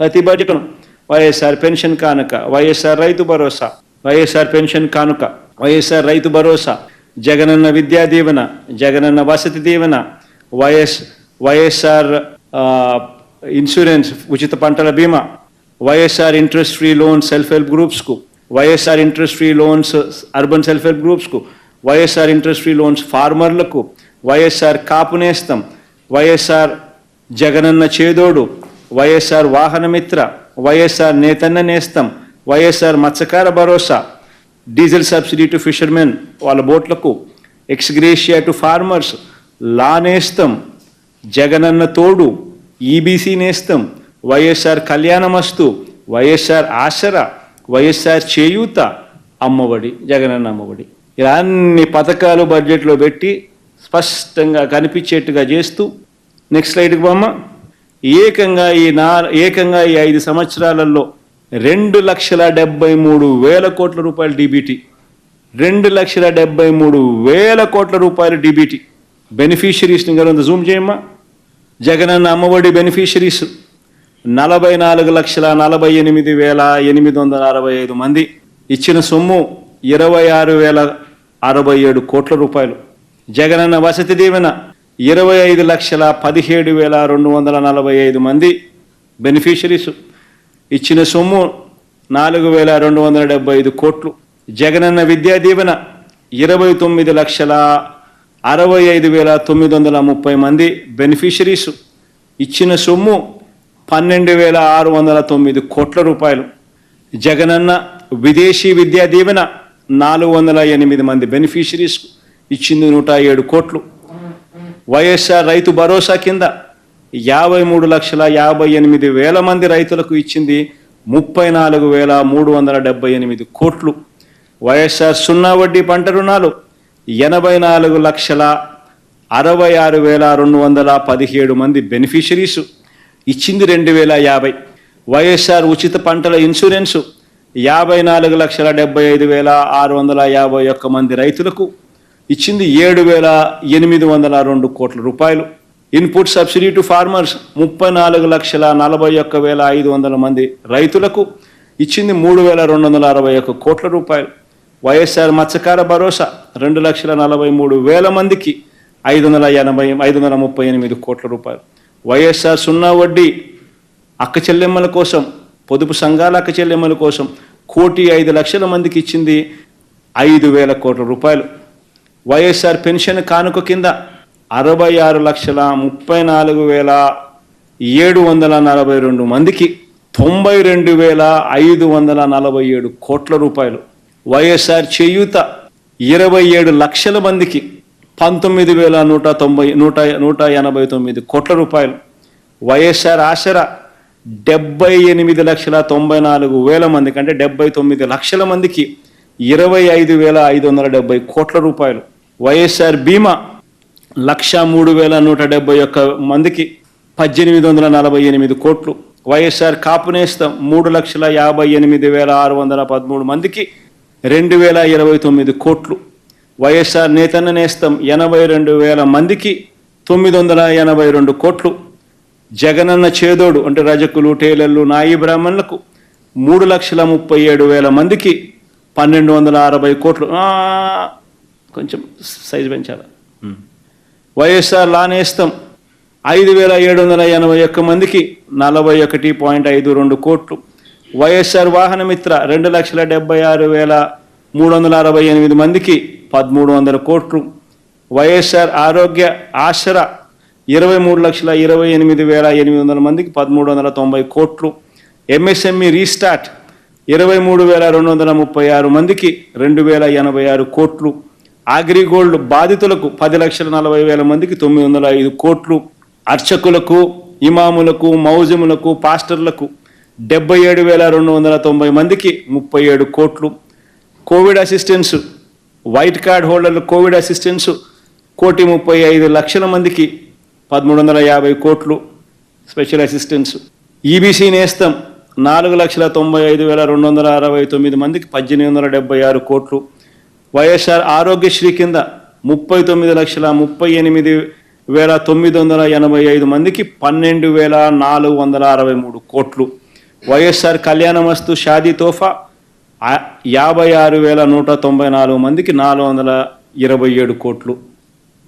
ప్రతి బడ్జెట్ను వైఎస్ఆర్ పెన్షన్ కానుక వైఎస్ఆర్ రైతు భరోసా వైఎస్ఆర్ పెన్షన్ కానుక YSR Rythu Bharosa Jagananna Vidya Deevena Jagananna Vasathi Deevena YS YSR insurance ఉచిత పంటల బీమా YSR interest free loans self help గ్రూప్స్కు YSR interest free loans urban self help గ్రూప్స్కు YSR interest free loans ఫార్మర్లకు వైఎస్ఆర్ కాపు నేస్తం వైఎస్ఆర్ జగనన్న చేదోడు వైఎస్ఆర్ వాహనమిత్ర వైఎస్ఆర్ నేతన్న నేస్తం వైఎస్ఆర్ మత్స్యకార భరోసా డీజిల్ సబ్సిడీ టు ఫిషర్మెన్ వాళ్ళ బోట్లకు ex gratia to farmers law Nestham Jagananna Thodu EBC నేస్తం వైఎస్ఆర్ కళ్యాణమస్తు వైఎస్ఆర్ ఆసరా వైఎస్ఆర్ చేయూత అమ్మఒడి జగనన్న అమ్మఒడి. ఇలా అన్ని పథకాలు బడ్జెట్లో పెట్టి స్పష్టంగా కనిపించేట్టుగా చేస్తూ నెక్స్ట్ స్లైడ్కి బొమ్మ ఏకంగా ఈ నా ఏకంగా ఈ ఐదు సంవత్సరాలలో రెండు లక్షల డెబ్బై మూడు వేల కోట్ల రూపాయలు డీబీటీ రెండు లక్షల డెబ్బై మూడు వేల కోట్ల రూపాయలు డీబీటీ బెనిఫిషరీస్ని కనుక జూమ్ చేయమ్మా. జగనన్న అమ్మఒడి బెనిఫిషరీస్ నలభై నాలుగు లక్షల నలభై ఎనిమిది వేల ఎనిమిది వందల అరవై ఐదు మంది. ఇచ్చిన సొమ్ము ఇరవై ఆరు వేల అరవై ఏడు కోట్ల రూపాయలు. జగనన్న వసతి దీవెన ఇరవై ఐదు లక్షల పదిహేడు వేల రెండు వందల నలభై ఐదు మంది బెనిఫిషరీస్ ఇచ్చిన సొమ్ము నాలుగు వేల రెండు వందల డెబ్బై ఐదు కోట్లు. జగనన్న విద్యా దీవెన ఇరవై తొమ్మిది లక్షల అరవై ఐదు వేల తొమ్మిది వందల ముప్పై మంది బెనిఫిషరీస్ ఇచ్చిన సొమ్ము పన్నెండు వేల ఆరు వందల తొమ్మిది కోట్ల రూపాయలు. జగనన్న విదేశీ విద్యా దీవెన నాలుగు వందల ఎనిమిది మంది బెనిఫిషరీస్ ఇచ్చింది నూట ఏడు కోట్లు. వైఎస్ఆర్ రైతు భరోసా కింద యాభై మూడు లక్షల యాభై ఎనిమిది వేల మంది రైతులకు ఇచ్చింది ముప్పై నాలుగు వేల మూడు వందల డెబ్బై ఎనిమిది కోట్లు. వైఎస్ఆర్ సున్నా వడ్డీ పంట రుణాలు ఎనభై నాలుగు లక్షల అరవై ఆరు వేల రెండు వందల పదిహేడు మంది బెనిఫిషరీసు ఇచ్చింది రెండు వేల యాభై. వైఎస్ఆర్ ఉచిత పంటల ఇన్సూరెన్సు యాభై నాలుగు లక్షల డెబ్బై ఐదు వేల ఆరు వందల యాభై ఒక్క మంది రైతులకు ఇచ్చింది ఏడు వేల ఎనిమిది వందల రెండు కోట్ల రూపాయలు. ఇన్పుట్ సబ్సిడీ టు ఫార్మర్స్ ముప్పై నాలుగు లక్షల నలభై ఒక్క వేల ఐదు వందల మంది రైతులకు ఇచ్చింది మూడు వేల రెండు వందల అరవై ఒక్క కోట్ల రూపాయలు. వైఎస్ఆర్ మత్స్యకార భరోసా రెండు లక్షల నలభై మూడు వేల మందికి ఐదు వందల ఎనభై ఐదు వందల ముప్పై ఎనిమిది కోట్ల రూపాయలు. వైఎస్ఆర్ సున్నా వడ్డీ అక్క చెల్లెమ్మల కోసం పొదుపు సంఘాల అక్క చెల్లెమ్మల కోసం కోటి ఐదు లక్షల మందికి ఇచ్చింది ఐదు వేల కోట్ల రూపాయలు. వైఎస్ఆర్ పెన్షన్ కానుక కింద అరవై ఆరు లక్షల ముప్పై నాలుగు వేల ఏడు వందల నలభై రెండు మందికి తొంభై రెండు వేల ఐదు వందల నలభై ఏడు కోట్ల రూపాయలు. వైఎస్ఆర్ చేయూత ఇరవై ఏడు లక్షల మందికి పంతొమ్మిది వేల నూట తొంభై నూట నూట ఎనభై తొమ్మిది కోట్ల రూపాయలు. వైఎస్ఆర్ ఆసరా డెబ్బై ఎనిమిది లక్షల తొంభై నాలుగు వేల మందికి అంటే డెబ్బై తొమ్మిది లక్షల మందికి ఇరవై ఐదు వేల ఐదు వందల డెబ్బై కోట్ల రూపాయలు. వైఎస్ఆర్ బీమా లక్ష మూడు వేల నూట డెబ్బై ఒక్క మందికి పద్దెనిమిది వందల నలభై ఎనిమిది కోట్లు. వైఎస్ఆర్ కాపునేస్తం మూడు లక్షల యాభై ఎనిమిది వేల ఆరు వందల పదమూడు మందికి రెండు వేల ఇరవై తొమ్మిది కోట్లు. వైఎస్ఆర్ నేతన్న నేస్తం ఎనభై రెండు వేల మందికి తొమ్మిది వందల ఎనభై రెండు కోట్లు. జగనన్న చేదోడు అంటే రజకులు టేలర్లు నాయి బ్రాహ్మణులకు మూడు లక్షల ముప్పై ఏడు వేల మందికి పన్నెండు వందల అరవై కోట్లు. కొంచెం సైజు పెంచాలి? వైఎస్ఆర్ లానేస్తం ఐదు వేల ఏడు వందల ఎనభై ఒక్క మందికి నలభై ఒకటి పాయింట్ ఐదు రెండు కోట్లు. వైఎస్ఆర్ వాహనమిత్ర రెండు లక్షల డెబ్బై ఆరు వేల మూడు వందల అరవై ఎనిమిది మందికి పదమూడు వందల కోట్లు. వైఎస్ఆర్ ఆరోగ్య ఆసరా ఇరవై మూడు లక్షల ఇరవై ఎనిమిది వేల ఎనిమిది వందల మందికి పదమూడు వందల తొంభై కోట్లు. ఎంఎస్ఎంఈ రీస్టార్ట్ ఇరవై మూడు వేల రెండు వందల ముప్పై ఆరు మందికి రెండు వేల ఎనభై ఆరు కోట్లు. అగ్రిగోల్డ్ బాధితులకు పది లక్షల నలభై వేల మందికి తొమ్మిది వందల ఐదు కోట్లు అర్చకులకు ఇమాములకు మౌజములకు పాస్టర్లకు డెబ్బై ఏడు వేల రెండు వందల తొంభై మందికి ముప్పై ఏడు కోట్లు. కోవిడ్ అసిస్టెన్స్ వైట్ కార్డ్ హోల్డర్లు కోవిడ్ అసిస్టెన్స్ కోటి ముప్పై ఐదు లక్షల మందికి పదమూడు వందల యాభై కోట్లు. స్పెషల్ అసిస్టెన్స్ ఈబీసీ నేస్తం నాలుగు లక్షల తొంభై ఐదు వేల రెండు వందల అరవై తొమ్మిది మందికి పద్దెనిమిది వందల డెబ్బై ఆరు కోట్లు. వైఎస్ఆర్ ఆరోగ్యశ్రీ కింద ముప్పై తొమ్మిది లక్షల ముప్పై ఎనిమిది వేల తొమ్మిది వందల ఎనభై ఐదు మందికి పన్నెండు వేల నాలుగు వందల అరవై మూడు కోట్లు. వైఎస్ఆర్ కళ్యాణమస్తు షాదీ తోఫా యాభై ఆరు వేల నూట తొంభై నాలుగు మందికి నాలుగు వందల ఇరవై ఏడు కోట్లు.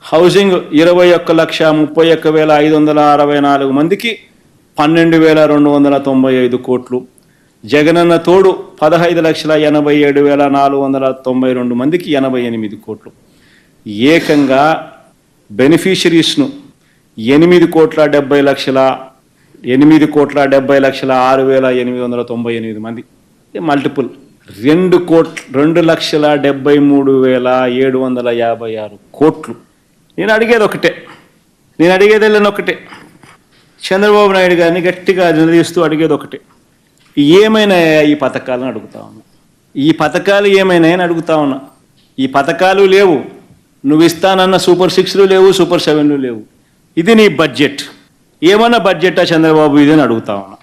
హౌసింగ్ ఇరవై ఒక్క లక్ష ముప్పై ఒక్క వేల ఐదు వందల అరవై నాలుగు మందికి పన్నెండు వేల రెండు వందల తొంభై ఐదు కోట్లు. జగనన్న తోడు పదహైదు లక్షల ఎనభై ఏడు వేల నాలుగు వందల తొంభై రెండు మందికి ఎనభై ఎనిమిది కోట్లు. ఏకంగా బెనిఫిషరీస్ను ఎనిమిది కోట్ల డెబ్బై లక్షల ఎనిమిది కోట్ల డెబ్బై లక్షల ఆరు వేల ఎనిమిది వందల తొంభై ఎనిమిది మంది. మల్టిపుల్. రెండు కోట్ రెండు లక్షల డెబ్బై మూడు వేల ఏడు వందల యాభై ఆరు కోట్లు. నేను అడిగేది ఒకటే. నేను అడిగేది వెళ్ళిన ఒకటే. చంద్రబాబు నాయుడు గారిని గట్టిగా నిలదీస్తూ అడిగేది ఒకటే. ఏమైనా ఈ పథకాలను అడుగుతా ఉన్నా. ఈ పథకాలు ఏమైనాయని అడుగుతా ఉన్నా. ఈ పథకాలు లేవు. నువ్వు ఇస్తానన్న సూపర్ సిక్స్లు లేవు సూపర్ సెవెన్లు లేవు. ఇది నీ బడ్జెట్. ఏమన్నా బడ్జెటా చంద్రబాబు ఇది అని అడుగుతా ఉన్నా.